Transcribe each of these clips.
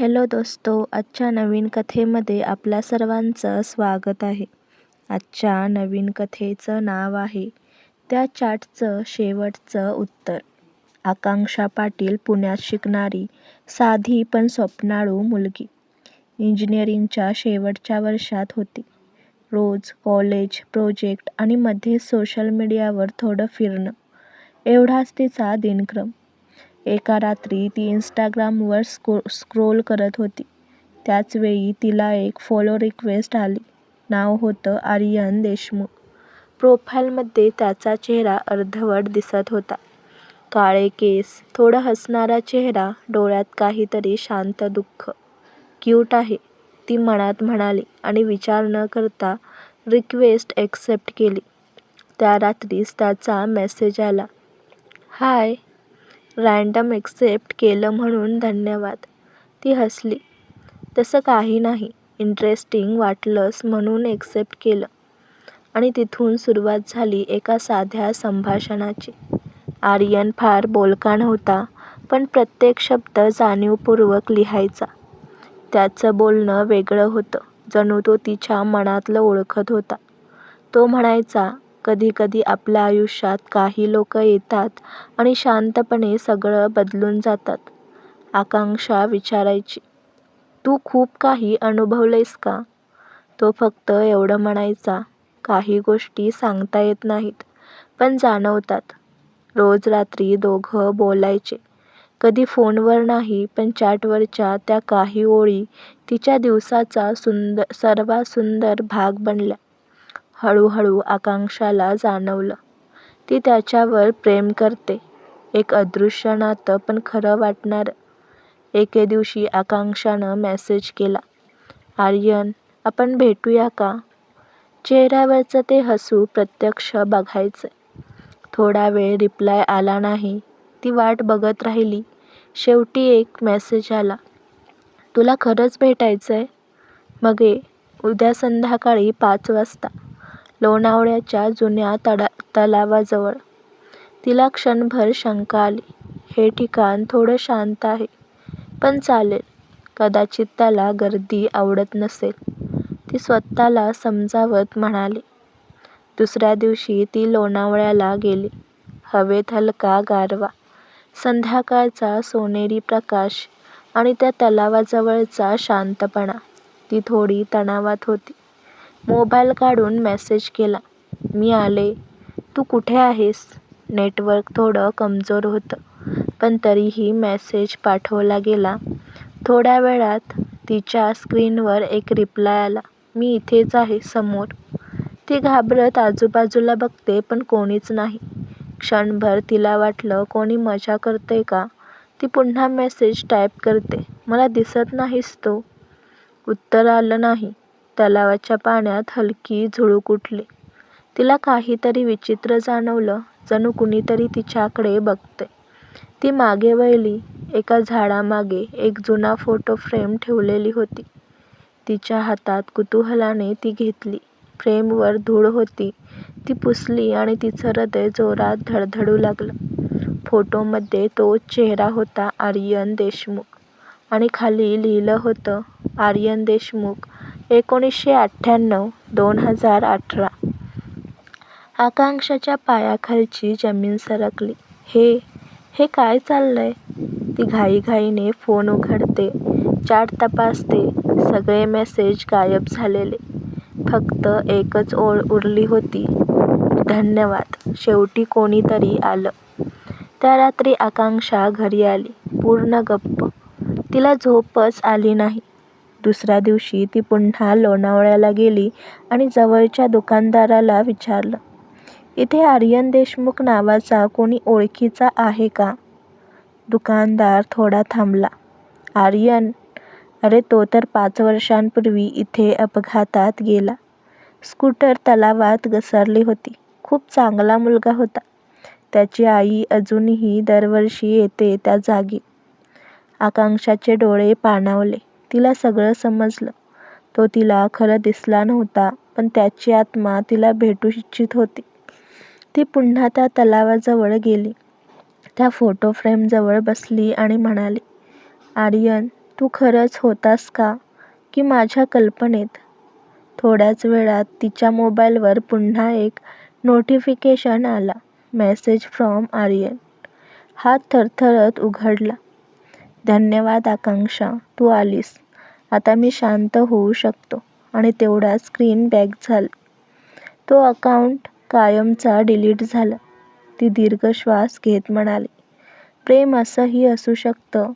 Hello दोस्तो आजच्या नवीन कथेमध्ये आपल्या सर्वांचं स्वागत आहे. आजच्या नवीन कथेचं नाव आहे त्या चाटचं शेवटचं उत्तर. आकांक्षा पाटील पुण्यात शिकणारी साधी पण स्वप्नाळू मुलगी. इंजिनिअरिंगच्या शेवटच्या वर्षात होती. रोज कॉलेज प्रोजेक्ट आणि मध्ये सोशल मीडियावर थोडं फिरणं. एवढाच तिचा दिनक्रम. एका रात्री ती इंस्टाग्रामवर स्क्रो स्क्रोल करत होती. त्याचवेळी तिला एक फॉलो रिक्वेस्ट आली. नाव होतं आर्यन देशमुख. प्रोफाईलमध्ये त्याचा चेहरा अर्धवट दिसत होता. काळे केस थोडा हसणारा चेहरा डोळ्यात काहीतरी शांत दुःख. क्यूट आहे ती मनात म्हणाली आणि विचार न करता रिक्वेस्ट ॲक्सेप्ट केली. त्या रात्रीच त्याचा मेसेज आला. हाय रँडम ॲक्सेप्ट केलं म्हणून धन्यवाद. ती हसली. तसं काही नाही. इंटरेस्टिंग वाटलंस म्हणून ॲक्सेप्ट केलं. आणि तिथून सुरुवात झाली एका साध्या संभाषणाची. आर्यन फार बोलका नव्हता पण प्रत्येक शब्द जाणीवपूर्वक लिहायचा. त्याचं बोलणं वेगळं होतं. जणू तो तिच्या मनातलं ओळखत होता. तो म्हणायचा कधी कधी आपल्या आयुष्यात काही लोक येतात आणि शांतपणे सगळं बदलून जातात. आकांक्षा विचारायची तू खूप काही अनुभवलंयस का? तो फक्त एवढं म्हणायचा काही गोष्टी सांगता येत नाहीत पण जाणवतात. रोज रात्री दोघं बोलायचे. कधी फोनवर नाही पण चॅटवरच्या त्या काही ओळी तिच्या दिवसाचा सुंदर सर्वात सुंदर भाग बनल्या. हळूहळू आकांक्षाला जाणवलं. ती त्याच्यावर प्रेम करते. एक अदृश्य नातं पण खरं वाटणारं. एके दिवशी आकांक्षानं मेसेज केला. आर्यन आपण भेटूया का? चेहऱ्यावरचं ते हसू प्रत्यक्ष बघायचं थोडा वेळ रिप्लाय आला नाही. ती वाट बघत राहिली. शेवटी एक मेसेज आला. तुला खरंच भेटायचंय? मग ये. उद्या संध्याकाळी पाच वाजता. लोणावळ्याच्या जुन्या तडा तलावाजवळ. तिला क्षणभर शंका आली. हे ठिकाण थोडं शांत आहे पण चालेल. कदाचित त्याला गर्दी आवडत नसेल. ती स्वतःला समजावत म्हणाली. दुसऱ्या दिवशी ती लोणावळ्याला गेली. हवेत हलका गारवा. संध्याकाळचा सोनेरी प्रकाश आणि त्या तलावाजवळचा शांतपणा. ती थोडी तणावात होती. मोबाईल काढून मेसेज केला. मी आले. तू कुठे आहेस? नेटवर्क थोडं कमजोर होतं पण तरीही मेसेज पाठवला गेला. थोड्या वेळात तिच्या स्क्रीनवर एक रिप्लाय आला. मी इथेच आहे समोर. ती घाबरत आजूबाजूला बघते पण कोणीच नाही. क्षणभर तिला वाटलं कोणी मजा करते का? ती पुन्हा मेसेज टाईप करते. मला दिसत नाहीस तो. उत्तर आलं नाही. तलावाच्या पाण्यात हलकी झुळूक उठली. तिला काहीतरी विचित्र जाणवलं जणू कुणीतरी तिच्याकडे बघते ती मागे वळली एका झाडामागे एक जुना फोटो फ्रेम ठेवलेली होती. तिच्या हातात कुतूहलाने ती घेतली. फ्रेमवर धूळ होती. ती पुसली आणि तिचं हृदय जोरात धडधडू लागलं. फोटोमध्ये तो चेहरा होता आर्यन देशमुख. आणि खाली लिहिलं होतं आर्यन देशमुख एकोणीसशे अठ्ठ्याण्णव दोन हजार अठरा. आकांक्षाच्या पायाखालची जमीन सरकली. हे हे काय चाललंय? ती घाईघाईने फोन उघडते चॅट तपासते सगळे मेसेज गायब झालेले. फक्त एकच ओळ उरली होती. धन्यवाद शेवटी कोणीतरी आलं. त्या रात्री आकांक्षा घरी आली पूर्ण गप्प. तिला झोपच आली नाही. दुसऱ्या दिवशी ती पुन्हा लोणावळ्याला गेली आणि जवळच्या दुकानदाराला विचारलं इथे आर्यन देशमुख नावाचा कोणी ओळखीचा आहे का? दुकानदार थोडा थांबला आर्यन? अरे तो तर पाच वर्षांपूर्वी इथे अपघातात गेला. स्कूटर तलावात घसरली होती. खूप चांगला मुलगा होता. त्याची आई अजूनही दरवर्षी येते त्या जागी. आकांक्षाचे डोळे पाणावले. तिला सगळं समजलं. तो तिला खरं दिसला नव्हता पण त्याची आत्मा तिला भेटू इच्छित होती. ती पुन्हा त्या तलावाजवळ गेली. त्या फोटो फ्रेमजवळ बसली आणि म्हणाली आर्यन तू खरंच होतास का? की माझ्या कल्पनेत? थोड्याच वेळात तिच्या मोबाईलवर पुन्हा एक नोटिफिकेशन आला मेसेज फ्रॉम आर्यन. हात थरथरत उघडला. धन्यवाद आकांक्षा. तू आलीस. आता मी शांत होऊ शकतो. आणि तेवढ्यात स्क्रीन बॅक झाली. तो अकाउंट कायमचा डिलीट झाला. ती दीर्घ श्वास घेत म्हणाली प्रेम असंही असू शकतं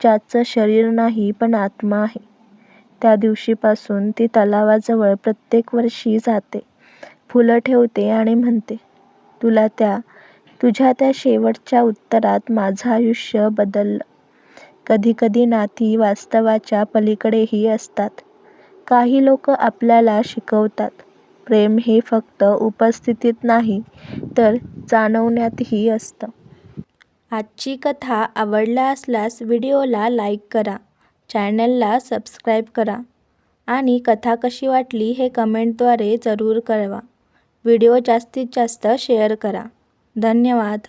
ज्याचं शरीर नाही पण आत्मा आहे. त्या दिवशीपासून ती तलावाजवळ प्रत्येक वर्षी जाते फुलं ठेवते आणि म्हणते तुला त्या तुझ्या त्या शेवटच्या उत्तरात माझं आयुष्य बदललं. कधीकधी नाती वास्तवाच्या पलीकडेही असतात. काही लोक आपल्याला शिकवतात. प्रेम हे फक्त उपस्थितीत नाही तर जाणवण्यातही असतं. आजची कथा आवडला असल्यास व्हिडिओला लाईक करा चॅनलला सबस्क्राईब करा आणि कथा कशी वाटली हे कमेंटद्वारे जरूर कळवा. व्हिडिओ जास्तीत जास्त शेअर करा. धन्यवाद.